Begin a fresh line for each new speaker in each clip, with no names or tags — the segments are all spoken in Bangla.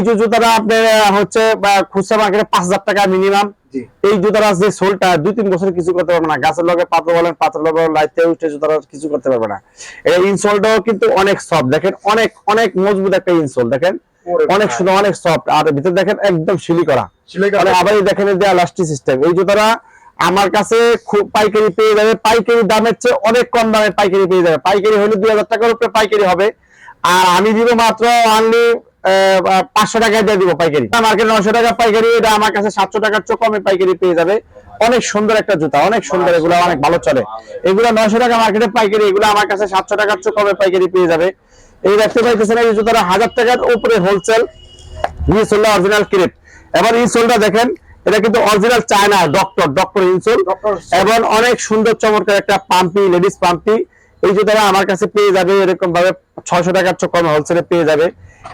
এই যে জুতাটা আপনার হচ্ছে খুচরা মার্কেটে পাঁচ হাজার টাকা মিনিমাম এই জুতার যে সোলটা দুই তিন বছর কিছু করতে পারবে না। গাছের লগে পাথর বলেন পাথর লগে লাইতে উঠে জুতার কিছু করতে পারবে না। এই ইনসোলটাও কিন্তু অনেক সফট দেখেন অনেক অনেক মজবুত একটা ইনসোল দেখেন? অনেক সুন্দর অনেক সফট আর ভিতরে দেখেন একদম শিলি করা আবার দেখেন যে এলাস্টিক সিস্টেম এই জুতাটা আমার কাছে খুব পাইকারি পেয়ে যাবে। পাইকারি দামের চেয়ে অনেক কম দামে পাইকারি পেয়ে যাবে। পাইকারি হলে দুই হাজার টাকার উপরে পাইকারি হবে। আর আমি দিব মাত্র অনলি পাঁচশো টাকায় দিয়ে দিব পাইকারি। মার্কেট নশো টাকা পাইকারি এটা আমার কাছে সাতশো টাকার চেয়ে কমে পাইকারি পেয়ে যাবে। অনেক সুন্দর একটা জুতা অনেক সুন্দর এগুলো অনেক ভালো চলে। এগুলো নশো টাকা মার্কেটে পাইকারি এগুলো আমার কাছে সাতশো টাকার চেয়ে কমে পাইকারি পেয়ে যাবে। এই দেখতে পাইতেছেন এই জুতাটা হাজার টাকার উপরে হোলসেল অরিজিনাল ক্রিপ এবার ইনসোলটা দেখেন এটা কিন্তু original China doctor doctor insole. এবং অনেক সুন্দর চমৎকার একটা পাম্পি লেডিস পাম্পি। এই যে তারা আমার কাছে পেয়ে যাবে এরকম ভাবে ছয়শো টাকার চেয়ে কম হোলসেলে পেয়ে যাবে।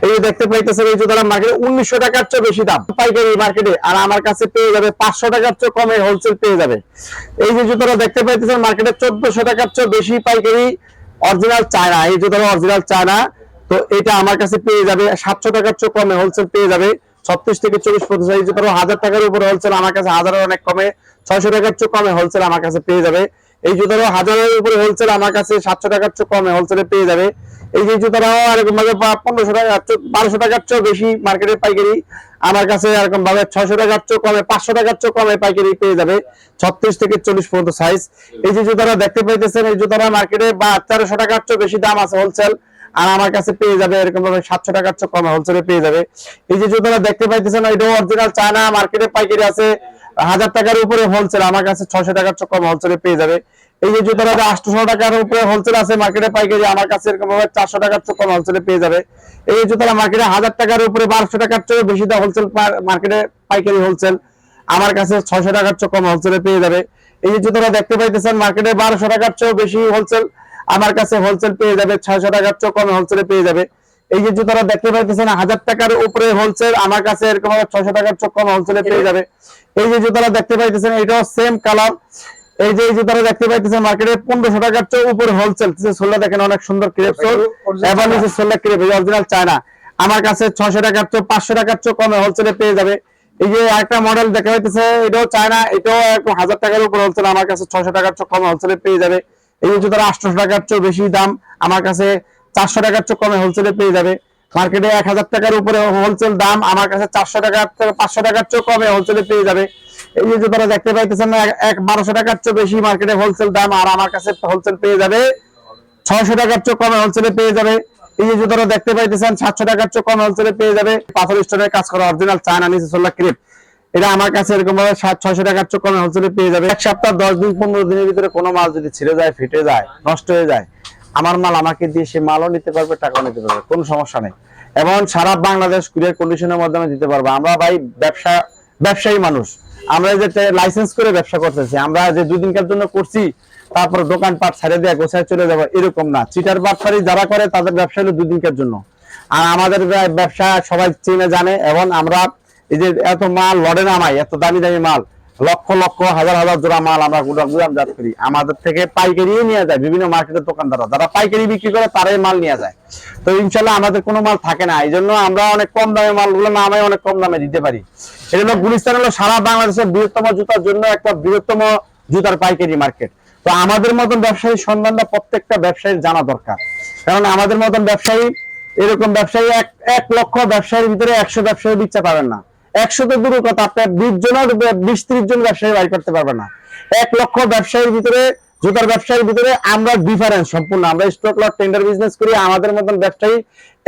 এই যে দেখতে পাইতেছেন, এই জুতারা মার্কেটে উনিশশো টাকার চেয়ে বেশি দাম। পাইকারি মার্কেটে আর আমার কাছে পেয়ে যাবে পাঁচশো টাকার চেয়ে কমে হোলসেল পেয়ে যাবে। এই যে জুতারা দেখতে পাইতেছেন মার্কেটে চোদ্দশো টাকার চেয়ে বেশি পাইকারি অরিজিনাল চায়না। এই জুতারা অরিজিনাল চায়না। তো এটা আমার কাছে পেয়ে যাবে, সাতশো টাকার চেয়ে কমে হোলসেল পেয়ে যাবে। ছত্রিশ থেকে চল্লিশ পঁচিশ এই যে ধরো হাজার টাকার উপরে হোলসেল আমার কাছে হাজারের অনেক কমে ছয়শো টাকার চেয়ে কমে হোলসেল আমার কাছে পেয়ে যাবে। এই জুতারও হাজারের উপরে হোলসেল আমার কাছে সাতশো টাকার চেয়ে কমে হোলসেলে পেয়ে যাবে। এই যে জুতারাও এরকম ভাবে পনেরোশো টাকা বারোশো টাকার চেয়ে বেশি মার্কেটে পাইকারি। আমার কাছে এরকম ভাবে ছয়শো টাকার চেয়ে কমে, পাঁচশো টাকার চেয়ে কমে পাইকারি পেয়ে যাবে। ছত্রিশ থেকে চল্লিশ পর্যন্ত সাইজ এই যে জুতারা দেখতে পাইতেছেন, এই জুতারা মার্কেটে বা তেরোশো টাকার চেয়ে বেশি দাম আছে হোলসেল আর আমার কাছে পেয়ে যাবে এরকম ভাবে সাতশো টাকার চেয়ে কমে হোলসেলে পেয়ে যাবে। এই যে জুতোটা দেখতে পাইতেছেন, এটাও অরিজিনাল চায়না মার্কেটে পাইকারি আছে। হাজার টাকার উপরে হোলসেল আমার কাছে ছয়শো টাকার কম হোলসেলে পেয়ে যাবে। এই যে জুতোটা আটশো টাকার উপরে হোলসেল আছে মার্কেটে পাইকারি আমার কাছে এরকম ভাবে চারশো টাকার কম হোলসেলে পেয়ে যাবে। এই যে জুতোটা মার্কেটে হাজার টাকার উপরে বারোশো টাকার চেয়ে বেশি দাম হোলসেল মার্কেটে পাইকারি হোলসেল আমার কাছে ছয়শো টাকার চেয়ে কম হোলসেলে পেয়ে যাবে। এই যে জুতোটা দেখতে পাইতেছেন মার্কেটে বারোশো টাকার চেয়েও বেশি হোলসেল আমার কাছে হোলসেল পেয়ে যাবে, ছয়শো টাকার চেয়ে কমে হোলসেলে পেয়ে যাবে। এই যে জুতারা দেখতে পাইতেছেন হাজার টাকার উপরে হোলসেল আমার কাছে এরকম ছয়শো টাকার চেয়ে কম হোলসেলে পেয়ে যাবে। এই যে জুতারা দেখতে পাইতেছেন এটাও সেম কালার এই যে এই জুতারা দেখতে পাইতেছেন মার্কেটে পনেরোশো টাকার চেয়ে উপরে হোলসেল সোলটা দেখেন অনেক সুন্দর ক্রেপ সোল
Original
নিচে সোলটা ক্রেপ অরিজিনাল চায়না আমার কাছে ছয়শো টাকার চেয়ে পাঁচশো টাকার চেয়ে কমে হোলসেলে পেয়ে যাবে। এই যে একটা মডেল দেখা যাইতেছে এটাও চায়না এটাও হাজার টাকার উপর হোলসেল আমার কাছে ছয়শো টাকার চেয়ে কমে হোলসেলে পেয়ে যাবে। এই যে জুতার আটশো টাকার চেয়ে বেশি দাম আমার কাছে চারশো টাকার চেয়ে কমে হোলসেলে পেয়ে যাবে। মার্কেটে এক হাজার টাকার উপরে হোলসেল দাম আমার কাছে চারশো টাকার পাঁচশো টাকার চেয়ে কমে হোলসেলে পেয়ে যাবে। এই যে জুতারা দেখতে পাইতেছেন না, এক- বারোশো টাকার চেয়ে বেশি মার্কেটে হোলসেল দাম আর আমার কাছে হোলসেল পেয়ে যাবে। ছয়শো টাকার চেয়ে কমে হোলসেলে পেয়ে যাবে। এই যে জুতোটা দেখতে পাইতেছেন সাতশো টাকার চেয়ে কমে হোলসেলে পেয়ে যাবে। পাথর স্টোনের কাজ করা অরিজিনাল চায়না নিচে ক্রিপ এটা আমার কাছে এরকম ভাবে সাত ছয়শো টাকার চেয়ে কমে হোলসেলে পেয়ে যাবে। এক সপ্তাহ দশ দিন পনেরো দিনের ভিতরে কোনো মাল যদি ছিঁড়ে যায় ফেটে যায় নষ্ট হয়ে যায় আমার মাল আমাকে দিয়ে সে মালও নিতে পারবে, টাকাও নিতে পারবে, কোনো সমস্যা নেই। এবং সারা বাংলাদেশ কুরিয়ার কন্ডিশনের মাধ্যমে দিতে পারব। আমরা ভাই ব্যবসা, ব্যবসায়ী মানুষ। আমরা যে লাইসেন্স করে ব্যবসা করতেছি, আমরা যে দুদিনকার জন্য করছি, তারপর দোকান পাট ছেড়ে দিয়ে গোছায় চলে যাব, এরকম না। চিটার বাটপারি যারা করে, তাদের ব্যবসা হলো দুদিনকার জন্য। আর আমাদের ব্যবসা সবাই চিনে, জানে, এবং আমরা এই যে এত মাল লড়ে নামাই এত দামি দামি মাল। লক্ষ লক্ষ, হাজার হাজার জোড়া মাল আমরা গুদাম জাত করি। আমাদের থেকে পাইকারি নিয়ে যায়, বিভিন্ন মার্কেটের দোকানদাররা। যারা পাইকারি বিক্রি করে, তারাই মাল নিয়ে যায়। তো ইনশাল্লাহ আমাদের কোনো মাল থাকে না। এই জন্য আমরা অনেক কম দামে মালগুলো নামাই অনেক কম দামে দিতে পারি। এটা হলো গুলিস্তান হলো সারা বাংলাদেশের বৃহত্তম জুতার জন্য একটা বৃহত্তম জুতার পাইকারি মার্কেট। তো আমাদের মতন ব্যবসায়ী সন্ধানটা প্রত্যেকটা ব্যবসায়ীর জানা দরকার। কারণ আমাদের মতন ব্যবসায়ী, এরকম ব্যবসায়ী এক এক লক্ষ ব্যবসায়ীর ভিতরে একশো ব্যবসায়ী দিচ্ছে পারেন না। একশো তো দূরের কথা আপনার বিশ জনের বিশ ত্রিশ জন ব্যবসায়ী বাড়ি করতে পারবে না। এক লক্ষ ব্যবসায়ীর ভিতরে, জুতার ব্যবসায়ীর ভিতরে আমরা ডিফারেন্স সম্পূর্ণ, আমরা স্টক লট টেন্ডার বিজনেস করি, আমাদের মতন ব্যবসায়ী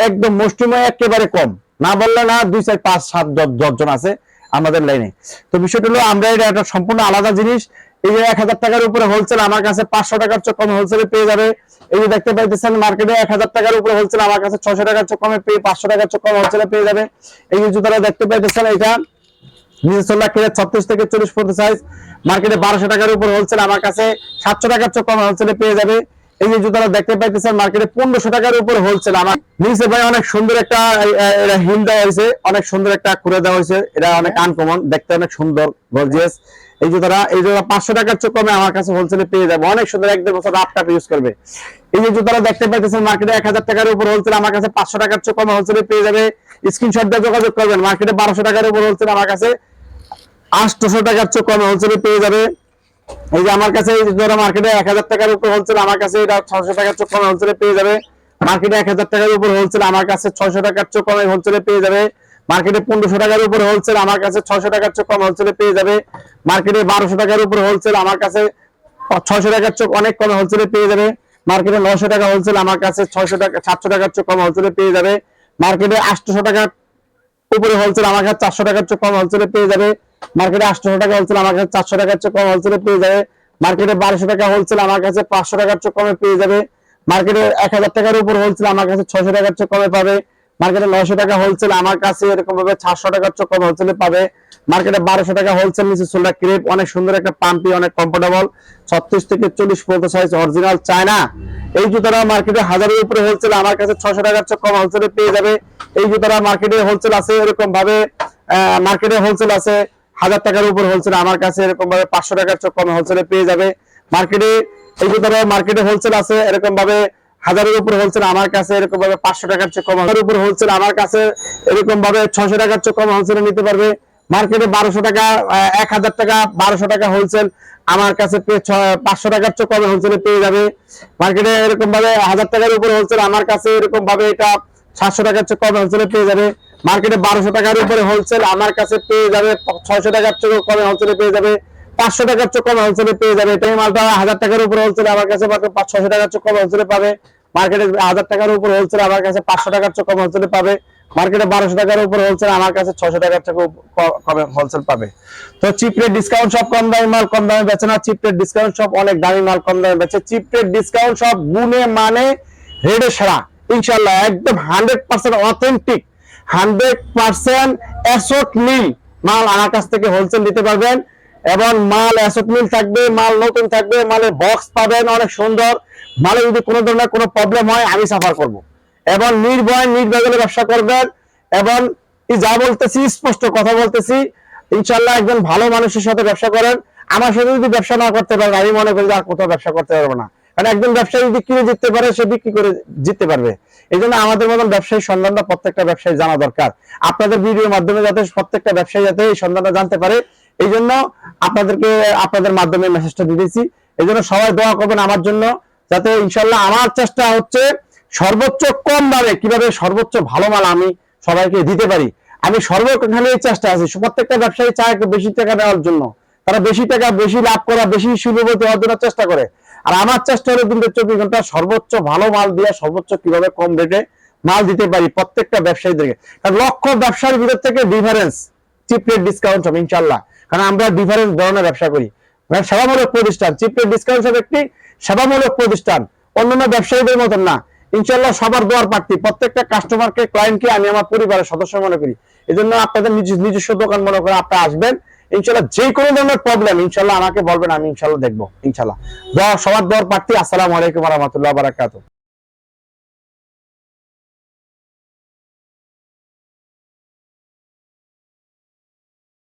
একদম মুষ্টিময়, একেবারে কম। না বললে না, দুই চার, পাঁচ, সাত, দশ জন আছে আমাদের লাইনে তো বিষয়টা হলো, আমরা এটা একটা সম্পূর্ণ আলাদা জিনিস এই যে এক হাজার টাকার উপরে হোলসেল আমার কাছে পাঁচশো টাকার চেয়ে কমে হোলসেলে পেয়ে যাবে। এই যে দেখতে পাইতেছেন মার্কেটে এক হাজার টাকার উপরে হোলসেল আমার কাছে ছশো টাকার চেয়ে কমে পেয়ে পাঁচশো টাকার চেয়ে কমে হোলসেলে পেয়ে যাবে। এই যে জুতারা দেখতে পাইতেছেন এটা ছত্রিশ থেকে চল্লিশ ফুট সাইজ মার্কেটে বারোশো টাকার উপর হোলসেল আমার কাছে সাতশো টাকার চেয়ে কমে হোলসেলে পেয়ে যাবে। এই যে জুতারা দেখতে পাইতেছেন মার্কেটে পনেরোশো টাকার উপর হোলসেল আমার নিচে ভাই অনেক সুন্দর একটা এটা হিল দেওয়া হয়েছে অনেক সুন্দর একটা করে দেওয়া হয়েছে। এটা অনেক আনকমন দেখতে অনেক সুন্দর গর্জিয়াস এই জুতাটা এই জুতা পাঁচশো টাকার চেয়ে কমে আমার কাছে হোলসেলে পেয়ে যাবে। অনেক সুন্দর এক দেড় বছর রাফ টাপ ইউজ করবে। এই যে জুতাটা দেখতে পাইতেছেন মার্কেটে এক হাজার টাকার উপর হোলসেল আমার কাছে পাঁচশো টাকার চেয়ে কমে হোলসেলে পেয়ে যাবে। স্ক্রিনশট দিয়ে যোগাযোগ করবেন মার্কেটে বারোশো টাকার উপর হোলসেল আমার কাছে আটশোশো টাকার চেয়ে কমে হোলসেলে পেয়ে যাবে। এই যে আমার কাছে মার্কেটে এক হাজার টাকার উপর হোলসেল আমার কাছে এটা ছশো টাকার চেয়ে কমে হোলসেলে পেয়ে যাবে। মার্কেটে এক হাজার টাকার উপর হোলসেল আমার কাছে ছয়শো টাকার চোখ কমে হোলসেলে পেয়ে যাবে। মার্কেটে পনেরোশো টাকার উপর হোলসেল আমার কাছে ছয়শো টাকার চেয়ে কম হোলসেলে পেয়ে যাবে। মার্কেটে বারোশো টাকার উপর হোলসেল আমার কাছে ছয়শো টাকার চেয়ে অনেক কমে হোলসেলে পেয়ে যাবে। মার্কেটে নয়শো টাকা হোলসেল আমার কাছে ছয়শো টাকা, সাতশো টাকার চেয়ে কম হোলসেলে পেয়ে যাবে। মার্কেটে আটশোশো টাকার উপরে হোলসেল আমার কাছে চারশো টাকার চেয়ে কম হোলসেলে পেয়ে যাবে। মার্কেটে আটশো টাকা হোলসেল আমার কাছে চারশো টাকার চেয়ে কম হোলসেলে পেয়ে যাবে। মার্কেটে বারোশো টাকা হোলসেল আমার কাছে পাঁচশো টাকার চেয়ে কমে পেয়ে যাবে। মার্কেটে এক হাজার টাকার উপর হোলসেল আমার কাছে ছয়শো টাকার চেয়ে কমে পাবে। মার্কেটে নয়শো টাকা হোলসেল আমার কাছে এরকম ভাবে সাতশো টাকার চেয়ে কম হোলসেলে পাবে। মার্কেটে বারোশো টাকা হোলসেল নিচে সোল্ডার ক্রেপ অনেক সুন্দর একটা পাম্পি, অনেক কমফোর্টেবল ছত্রিশ থেকে চল্লিশ পর্যন্ত সাইজ অরিজিনাল চায়না এই জুতাটা মার্কেটে হাজারের উপরে হোলসেল আমার কাছে ছশো টাকার চেয়ে কম হোলসেলে পেয়ে যাবে। এই জুতাটা মার্কেটে হোলসেল আছে এরকম ভাবে মার্কেটে হোলসেল আছে, হাজার টাকার উপর হোলসেল আমার কাছে এরকম ভাবে পাঁচশো টাকার চেয়ে কম হোলসেলে পেয়ে যাবে। মার্কেটে এই জুতাটা মার্কেটে হোলসেল আছে এরকম ভাবে হাজারের উপর হোলসেল আমার কাছে এরকম ভাবে পাঁচশো টাকার চেয়ে কম হাজারের উপর হোলসেল আমার কাছে এরকম ভাবে ছশো টাকার চেয়ে কম হোলসেলে নিতে পারবে। মার্কেটে বারোশো টাকা এক হাজার টাকা, বারোশো টাকা হোলসেল আমার কাছে পাঁচশো টাকার চেয়ে কমে হোলসেলে পেয়ে যাবে। মার্কেটে এরকম ভাবে হাজার টাকার উপর হোলসেল আমার কাছে এরকম ভাবে এটা সাতশো টাকার চেয়ে কমে হোলসেলে পেয়ে যাবে। মার্কেটে বারোশো টাকার উপরে হোলসেল আমার কাছে পেয়ে যাবে ছয়শো টাকার চেয়ে কমে হোলসেলে পেয়ে যাবে। পাঁচশো টাকার চেয়ে কমে হোলসেলে পেয়ে যাবে। এটাই মালটা হাজার টাকার উপরে হোলসেল আমার কাছে পাঁচ ছশো টাকার চেয়ে কমে হোলসেলে পাবে। মার্কেটে হাজার টাকার উপর হোলসেল আমার কাছে পাঁচশো টাকার চেয়ে কম হোলসেলে পাবে। মার্কেটে বারোশো টাকার উপর হোলসেল আমার কাছে ছশো টাকার চেয়ে ক- কমে হোলসেল পাবে। তো চিপ রেট ডিসকাউন্ট সব কম দামি মাল, কম দামে বেচে না চিপ রেট ডিসকাউন্ট সব অনেক দামি মাল, কম দামে বেচে। চিপ রেট ডিসকাউন্ট সব গুণে মানে রেডে সেরা। ইনশাল্লাহ একদম hundred percent authentic hundred percent অ্যাসোট মিল মাল আমার কাছ থেকে হোলসেল দিতে পারবেন। এবং মাল অ্যাসোট মিল থাকবে, মাল নতুন থাকবে, মালের বক্স পাবেন, অনেক সুন্দর। মালে যদি কোনো ধরনের কোনো প্রবলেম হয়, আমি সাফার করব। এবং নির্ভয় নির্ভেজালে ব্যবসা করবেন এবং যা বলতেছি, স্পষ্ট কথা বলতেছি ইনশাল্লাহ একজন ভালো মানুষের সাথে ব্যবসা করেন। আমার সাথে যদি ব্যবসা না করতে পারেন, আমি মনে করি আর কোথাও ব্যবসা করতে পারব না। কারণ একজন ব্যবসায়ী যদি কিনে জিততে পারে, সে বিক্রি করে জিততে পারবে। এই জন্য আমাদের মতন ব্যবসায়ী সন্ধানটা প্রত্যেকটা ব্যবসায়ী জানা দরকার। আপনাদের ভিডিওর মাধ্যমে যাতে প্রত্যেকটা ব্যবসায়ী যাতে এই সন্ধানটা জানতে পারে এই জন্য আপনাদেরকে, আপনাদের মাধ্যমে মেসেজটা দিতেছি এই জন্য সবাই দোয়া করবেন আমার জন্য, যাতে ইনশাল্লাহ আমার চেষ্টা হচ্ছে সর্বোচ্চ কম দামে, কীভাবে সর্বোচ্চ ভালো মাল আমি সবাইকে দিতে পারি? আমি সর্বখানে এই চেষ্টা আছি। প্রত্যেকটা ব্যবসায়ী চায় একটু বেশি টাকা দেওয়ার জন্য। তারা বেশি টাকা, বেশি লাভ করা, বেশি সুবিধা হওয়ার জন্য চেষ্টা করে। আর আমার চেষ্টা হলো কিন্তু চব্বিশ ঘণ্টা সর্বোচ্চ ভালো মাল দিয়ে সর্বোচ্চ কীভাবে কম রেটে মাল দিতে পারি প্রত্যেকটা ব্যবসায়ীদেরকে। কারণ লক্ষ ব্যবসার ভিতর থেকে ডিফারেন্স চিপ রেট ডিসকাউন্ট হবে ইনশাল্লাহ কারণ আমরা ডিফারেন্স ধরনের ব্যবসা করি। সেবামূলক প্রতিষ্ঠান চিপ রেট ডিসকাউন্ট হবে একটি সেবামূলক প্রতিষ্ঠান। অন্যান্য ব্যবসায়ীদের মতন না। ইনশাল্লাহ সবার দোয়ার প্রার্থী প্রত্যেকটা কাস্টমারকে ক্লায়েন্টকে আমি আমার পরিবারের সদস্য মনে করি। এই জন্য আপনাদের নিজস্ব দোকান মনে করে আপনি আসবেন। ইনশাল্লাহ যে কোনো ধরনের প্রবলেম ইনশাল্লাহ আমাকে বলবেন, আমি ইনশাল্লাহ দেখব ইনশাল্লাহ সবার দোয়ার প্রার্থী আসসালামু আলাইকুম রহমতুল্লাহ বারাকাতুহ।